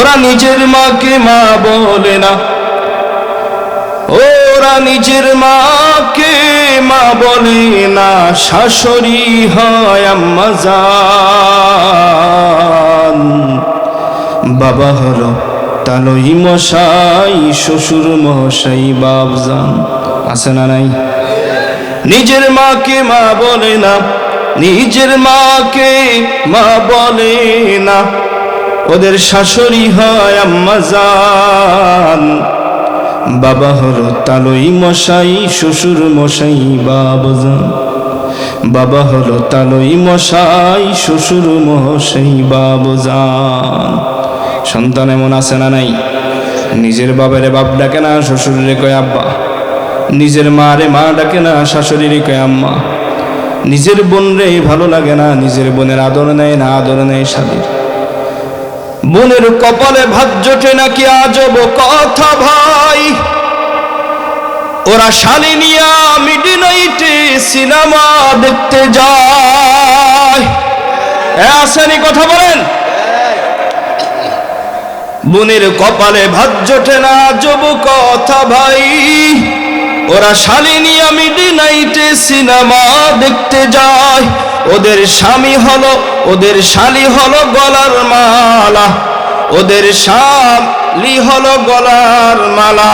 ওরা নিজের মাকে মা বলে না। ওরা নিজের মাকে মা বলে না। শাশুড়ি হয় আম্মা জান। বাবা হলো তালই মশাই, শ্বশুর মশাই বাবজান আছে না নাই? নিজের মাকে মা বলে না। নিজের মাকে মা বলে না। ওদের শাশুড়ি হয় আম্মা জান। বাবা হলো তালই মশাই, শ্বশুর মশাই বাবজান বাবা হলো তালই মশাই, শ্বশুর মশাই বাবজান সন্তান এমন আছে না নাই? নিজের বাবারে বাপ ডাকে না শ্বশুরে কয় আব্বা। নিজের মা রে মা ডাকে না, শাশুড়িরে কয় আম্মা। নিজের বোন রে ভালো লাগে না, নিজের বোনের আদর নেয় না, আদর নেয় স্বামীর। বোনের কপালে ভাত জোটে নাকি আজব কথা ভাই? ওরা শালিনিয়া মিডনাইটে সিনেমা দেখতে যায়। আসেনি কথা বলেন? বোনের কপালে ভাত জোটে না আজব কথা ভাই। ওরা শালিনিয়া মিডনাইটে সিনেমা দেখতে যায়। ওদের স্বামী হলো, ওদের শালি হলো গলার মালা। ওদের শালি হলো গলার মালা।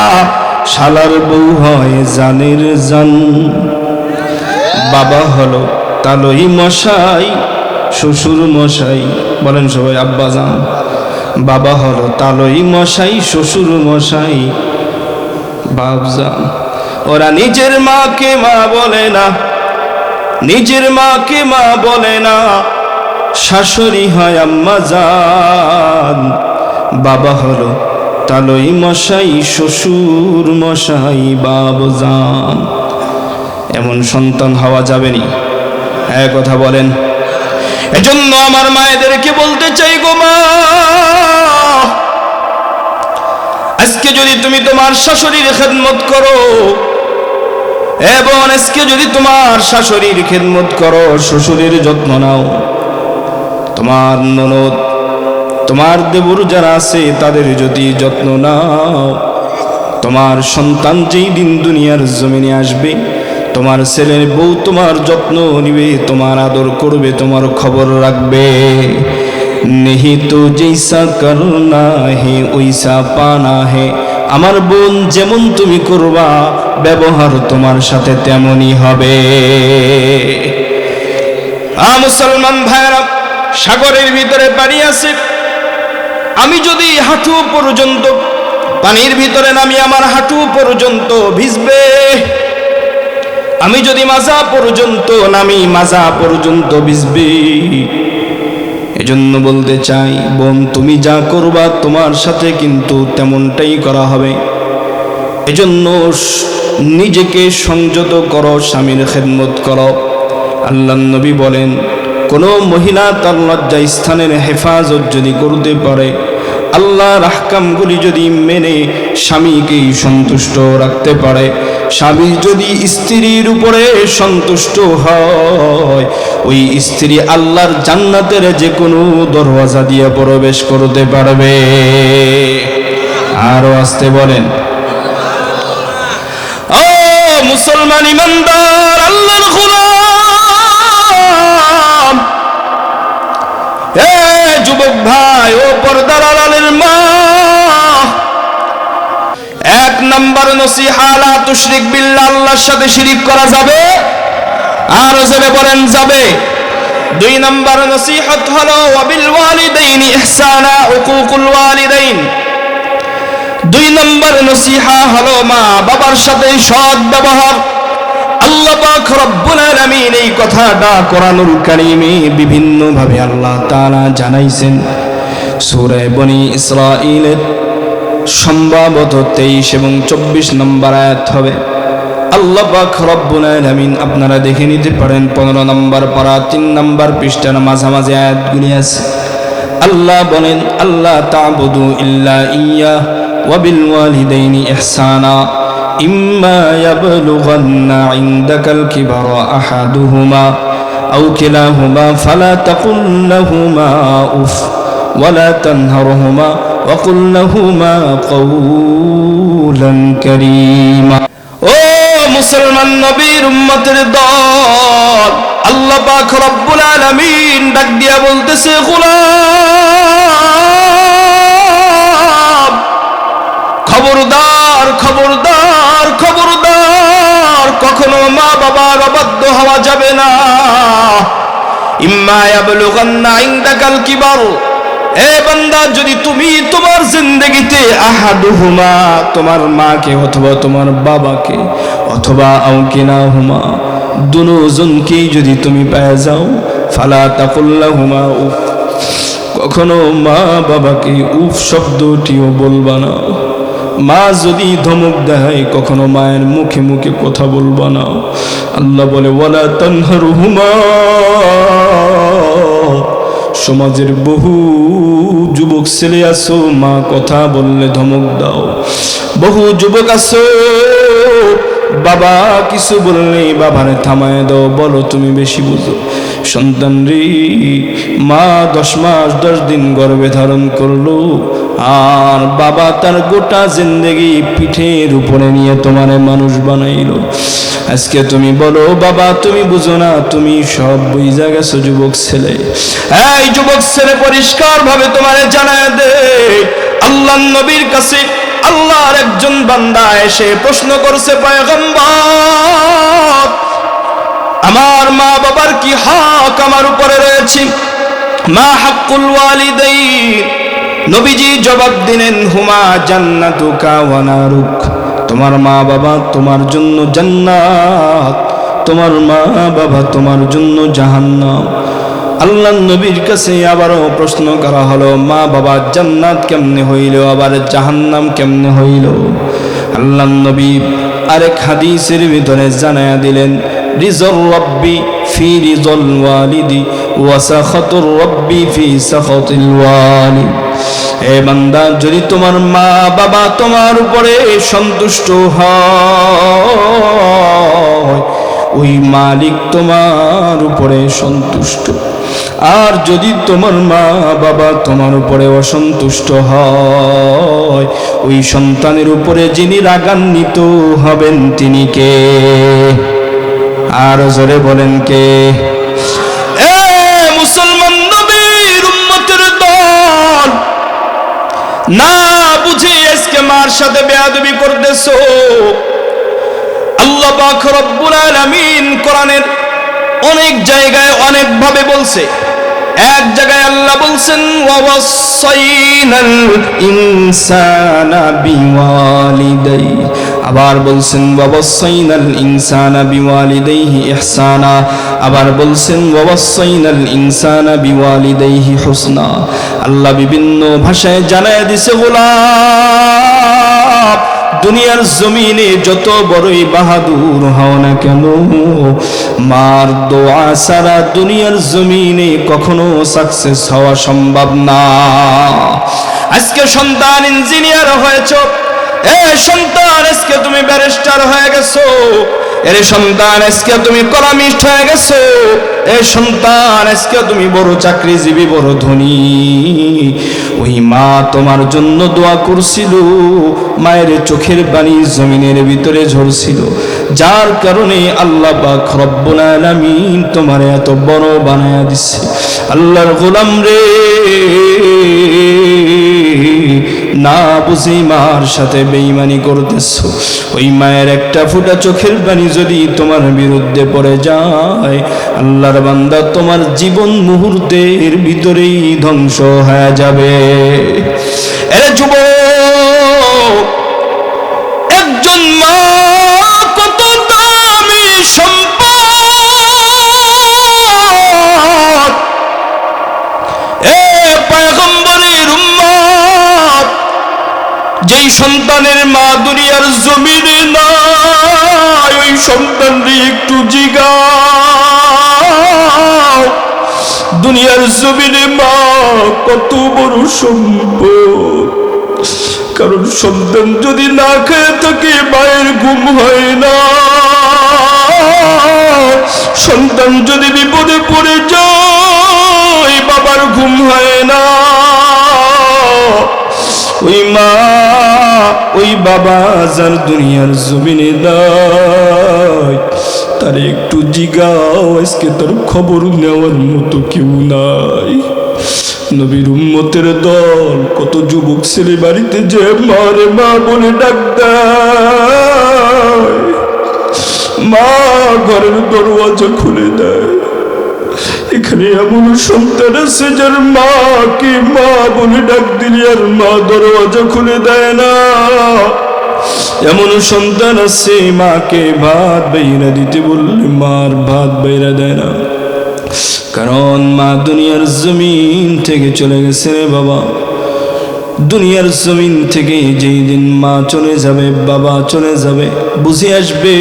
শালার বউ হয় জানের জান। বাবা হলো তালই মশাই, শ্বশুর মশাই, বলেন সবাই আব্বা জান। বাবা হলো তালই মশাই, শ্বশুর মশাই বাবজান ওরা নিজের মাকে মা বলে না নিজের মাকে মা বলে না। শাশুড়ি হয় আম্মা জান। বাবা হলো তালই মশাই, শ্বশুর মশাই, বাব বাবজান এমন সন্তান হওয়া যাবেনি হ্যাঁ কথা বলেন। এজন্য আমার মায়েদেরকে বলতে চাই গো মা। আজকে যদি তুমি তোমার শাশুড়ির খেদমত করো এবং আজকে যদি তোমার শাশুড়ির খেদমত করো, শ্বশুরের যত্ন নাও। তোমার ননদ, তোমার দেবর যারা আছে, তাদের যদি যত্ন নাও। তোমার সন্তান যেই দিন দুনিয়ার জমিনে আসবে, তোমার ছেলের বউ তোমার যত্ন নিবে, তোমার আদর করবে, তোমার খবর রাখবে। নেহি তো জৈসা করনা হে ওইসা পানা হে আমার বোন যেমন তুমি করবা ব্যবহার তোমার সাথে তেমনই হবে। মুসলমান ভাইরা সাগরের ভিতরে পানি আছে। আমি যদি হাঁটু পর্যন্ত পানির ভিতরে নামি, আমার হাঁটু পর্যন্ত ভিজবে। আমি যদি মাজা পর্যন্ত নামি, মাজা পর্যন্ত ভিজবে। এজন্য বলতে চাই, বোন, তুমি যা করবা তোমার সাথে কিন্তু তেমনটাই করা হবে। এজন্য নিজেকে সংযত করো, স্বামীর খেদমত করো। আল্লাহ নবী বলেন, কোনো মহিলা তার লজ্জা স্থানের হেফাজত যদি করতে পারে, আল্লাহর আহকামগুলি যদি মেনে স্বামীকেই সন্তুষ্ট রাখতে পারে। স্বামী যদি স্ত্রীর উপরে সন্তুষ্ট হয়, ওই স্ত্রী আল্লাহর জান্নাতের যে কোনো দরওয়াজা দিয়ে প্রবেশ করতে পারবে। আরও আসতে বলেন মুসলমান ইমানদার, আল্লাহর গোলাম। এ যুবক ভাই, ও পর্দার আলালের মা। এক নম্বর নসিহা, লা তুশরিক বিল্লাহ, আল্লাহর সাথে শিরিক করা যাবে। আর জোরে বলেন, যাবে। দুই নম্বর নসিহত হলো ওয়াবিল ওয়ালিদাইনি ইহসানা, উকুকুল ওয়ালিদাইন। দুই নম্বর নসিহা হলো মা বাবার সাথে সৎ ব্যবহার। আল্লাহ পাক রব্বুল আলামিন এই কথাটা কোরআনুল কারীমে বিভিন্ন ভাবে আল্লাহ তাআলা জানাইছেন। সূরা বনি ইসরাঈলের সম্ভবত তেইশ এবং চব্বিশ নম্বর আয়াত হবে। আল্লাহ পাক রব্বুল আলামিন আপনারা দেখে নিতে পারেন, পনেরো নম্বর পারা, তিন নম্বর পৃষ্ঠার মাঝামাঝি আয়াতগুলি আছে। আল্লাহ বলেন আল্লাহ তাবুদু ইল্লা ইয়া ওয়াবিল ওয়ালিদাইনি ইহসানা ইম্মা ইয়াবলুগান্না ইনদাকাল কিবারা আহাদুহুমা আও কিলাহুমা ফালা তাকুল লাহুমা উফ ولا تنهرهما وقل لهما قولا كريما ও মুসলমান নবীর উম্মতের দল আল্লাহ পাক রব্বুল আলামিন ডাক দিয়া বলতেছে গোলাম এ বান্দা, যদি তুমি মাকে অথবা বাবাকে অথবা হুমা যদি তুমি পেয়ে যাও, ফালা তাকুল্লাহুমা উফ। কখনো মা বাবাকে উফ শব্দটিও বলবা না। মা যদি ধমক দেয়, কখনো মায়ের মুখে মুখে কথা বলবা না। আল্লাহ বলে, ওয়ালা তানহার হুমা সমাজের বহু যুবক ছেলে আসো মা কথা বললে ধমক দাও। বহু যুবক আসো বাবা কিছু বললে বাবারে থামায় দাও, বলো তুমি বেশি বুঝো। সন্তান রে মা দশ মাস দশ দিন গর্ভে ধারণ করল আর বাবা তার গোটা জিন্দগি পিঠের উপরে নিয়ে তোমারে মানুষ বানাইলো। আজকে তুমি বলো, বাবা, তুমি বুঝো না, তুমি সব বুঝা গেছো, যুবক ছেলে। এই যুবক ছেলে পরিষ্কার ভাবে তোমারে জানায় দে। আল্লাহ নবীর কাছে আল্লাহর একজন বান্দা এসে প্রশ্ন করছে, পয়গম্বর, আমার মা বাবার কি হক আমার উপরে রয়েছে? মা হাক্কুল ওয়ালিদাইন। নবীজি জবাব দিলেন, হুমা জান্নাতুকা ওয়া নারুক। তোমার মা বাবা তোমার জন্য জান্নাত। তোমার মা বাবা তোমার জন্য জাহান্নাম। আল্লাহ নবীর কাছে আবারও প্রশ্ন করা হলো, মা বাবা, জান্নাত কেমনে হইল? আবার জাহান্নাম কেমনে হইল? আল্লাহ নবী আরেক হাদিসের ভিতরে জানায়া দিলেন রিজল রব্বি ফি রিজল ওয়ালিদি ওয়া সাখাতুর রব্বি ফি সাখাতিল ওয়ালিদ এ বান্দা, যদি তোমার মা বাবা তোমার উপরে সন্তুষ্ট হয়, ওই মালিক তোমার উপরে সন্তুষ্ট। আর যদি তোমার মা বাবা তোমার উপরে অসন্তুষ্ট হয়, ওই সন্তানের উপরে যিনি রাগান্বিত হবেন, তিনি কে? আর জোরে বলেন কে? মুসলমান নবীর উম্মতের দল, না বুঝে আজকে মার সাথে বেয়াদবি করতেছো। আল্লাহ পাক রব্বুল আলামিন কোরআনের অনেক জায়গায় অনেক ভাবে বলছে। এক জায়গায় আল্লাহ বলছেন ওয়াসাইনাল ইনসানা বিওয়ালিদাই। আবার বলছেন ওয়াসাইনাল ইনসানা বিওয়ালিদাইহি ইহসানা। আবার বলছেন ওয়াসাইনাল ইনসানা বিওয়ালিদাইহি হুসনা। আল্লাহ বিভিন্ন ভাষায় জানায় দিছে, গোলাপ, দুনিয়ার জমিনে যত বড়ই বাহাদুর হও না কেন, মার দোয়া সারা দুনিয়ার জমিনে কখনো সাকসেস হওয়া সম্ভব না। আজকে সন্তান ইঞ্জিনিয়ার হয়েছ এ সন্তান, আজকে তুমি ব্যারিস্টার হয়ে গেছো। এর সন্তান, আজকে তুমি কলামিস্ট হয়ে গেছো। এ সন্তান, আজকে তুমি বড় চাকরিজীবী, বড় ধনী। ওই মা তোমার জন্য দোয়া করছিল, মায়ের চোখের বাণী জমিনের ভিতরে ঝরছিল। যার কারণে আল্লাহ পাক রব্বুল আলামিন তোমার এত বড় বানায়া দিচ্ছে। আল্লাহর গোলাম রে। না বুঝে মার সাথে বেইমানি করতেছ? ওই মায়ের একটা ফুটা চোখের বাণী যদি তোমার বিরুদ্ধে পড়ে যায়, আল্লাহর বান্দা তোমার জীবন মুহূর্তের ভিতরেই ধ্বংস হয়ে যাবে। এরে যুব একজন মা কত দামি সম্পদ সন্তানের মা দুনিয়ার জমিনে নাই, ওই সন্তানরে একটু জিগাও। দুনিয়ার জমিনে মা, কত বড় সম্পদ। কারণ সন্তান যদি না খেয়ে থাকে, মায়ের ঘুম হয় না। সন্তান যদি বিপদে পড়ে যায়, বাবার ঘুম হয় না। ওই মা ওই বাবা যার দুনিয়ার জমিনে দায় তার একটু জিগাও, আজকে তার খবর নেওয়ার মতো কেউ নাই। নবীর উম্মতের দল, কত যুবক ছেলে বাড়িতে যে মারে মা বলে ডাক দেয়। মা ঘরের দরওয়াজা খুলে দেয়। এখানে এমন সন্তান আছে যার মাকে মা বলে ডাক দিলে আর মা দরওয়াজা খুলে দেয় না। এমন সন্তান আছে মাকে ভাত বাইরা দিতে বললে মার ভাত বাইরা দেয় না। কারণ মা দুনিয়ার জমিন থেকে চলে গেছে রে বাবা। দুনিয়ার জমিন থেকে যেই দিন মা চলে যাবে, বাবা চলে যাবে, বুঝে আসবে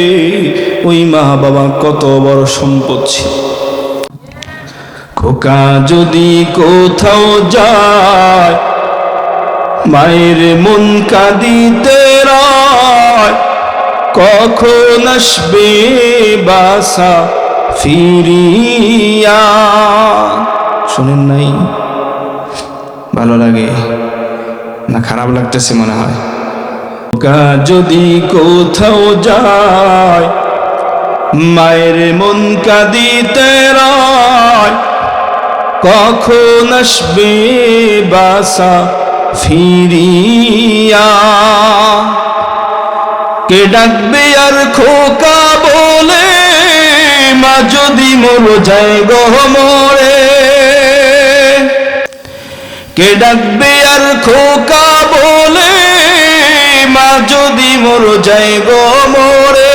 ওই মা বাবা কত বড় সম্পদ ছিল। খোকা যদি কোথাও যায়, মায়ের মন কাঁদিতে রয়, কখন আসবে বাসা ফিরিয়া? শোনেন নাই, ভালো লাগে না, খারাপ লাগতেছে মনে হয়। খোকা যদি কোথাও যায়, মায়ের মন কাঁদিতে রয় কখন আসবে বাসা ফিরিয়া? কে ডাকবে আর খোকা বলে, মা যদি মোর যায় গহমরে কে ডাকবে আর খোকা বলে, মা যদি মোর যায় মরে।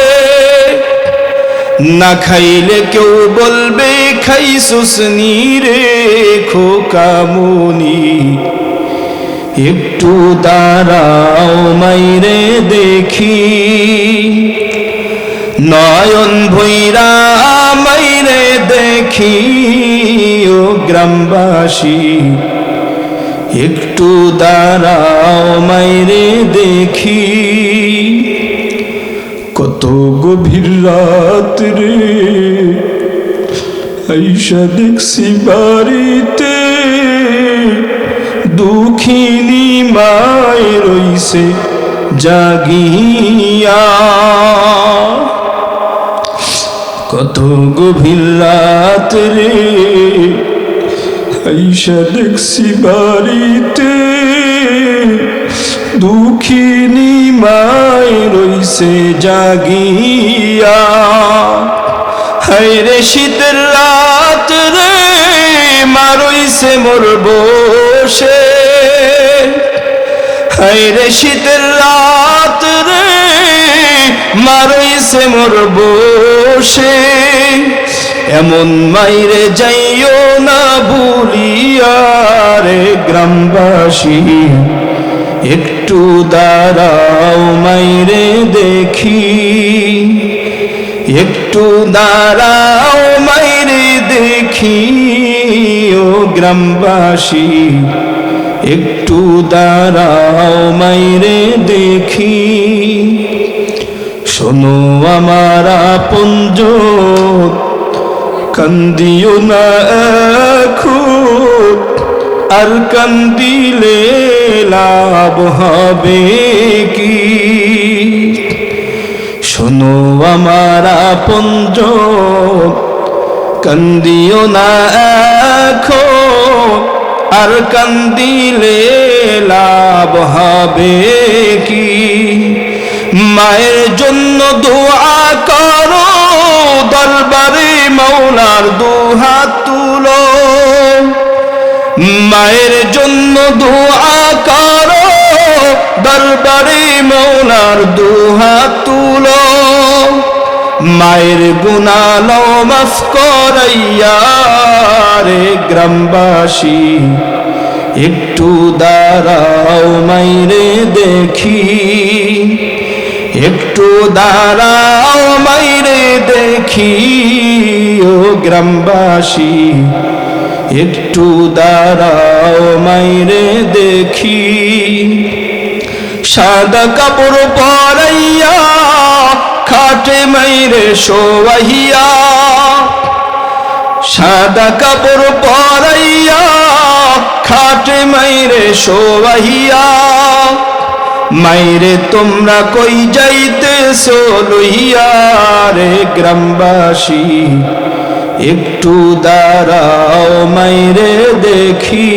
না খাইলে কেউ বলবে খাইছুস রে খোকামনি একটু দাঁড়াও মাইরে দেখি। নয়ন ভৈরা মাইরে দেখি ও গ্রামবাসী। একটু দাঁড়াও মাইরে দেখি। কত গভীর রাত রে আইসা দেখছি বাড়িতে দুঃখিনী মায় রইছে জাগিয়া। কত গভীর রে আইসা দেখছি বাড়িতে দুঃখিনী মায় রইছে জাগিয়া। হাইরে শীতের রাত রে মা রইছে মোর বসে। হাইরে শীতের রাত রে মা রইছে মোর বসে। এমন মাইরে যাইও না ভুলিয়া রে গ্রামবাসী, একটু দাঁড়াও মাইরে দেখি। একটু দাঁড়াও মাইরে দেখি ও গ্রামবাসী। একটু দাঁড়াও মাইরে দেখি। শোনো আমার আপনজ, কান্দিও না এখন আর কান্দিলে লাভ হবে কি? শোনো আমার আপনজ কান্দিও না এখন আর কান্দিলে লাভ হবে কি? মায়ের জন্য দোয়া করো, দরবারে মৌলার দুহাত তুলো। মায়ের জন্য দোয়া করো, দরবারে মৌলার দুহাত মায়ের গুনালো মাফ করাইয়া রে গ্রামবাসী, একটু দাঁড়াও মাইরে দেখি। একটু দাঁড়াও মাইরে দেখি, ও গ্রামবাসী, একটু দাঁড়াও মাইরে দেখি। সাদা কাপড় পরাইয়া খাটে মাইরে শোয়াইয়া সাদা কাপড় পরাইয়া, খাটে মাইরে শোয়াহিয়া মাইরে তোমরা কই যাইতেছো লইয়া রে গ্রামবাসী? একটু দাঁড়াও মাইরে দেখি।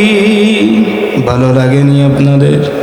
ভালো লাগেনি আপনাদের?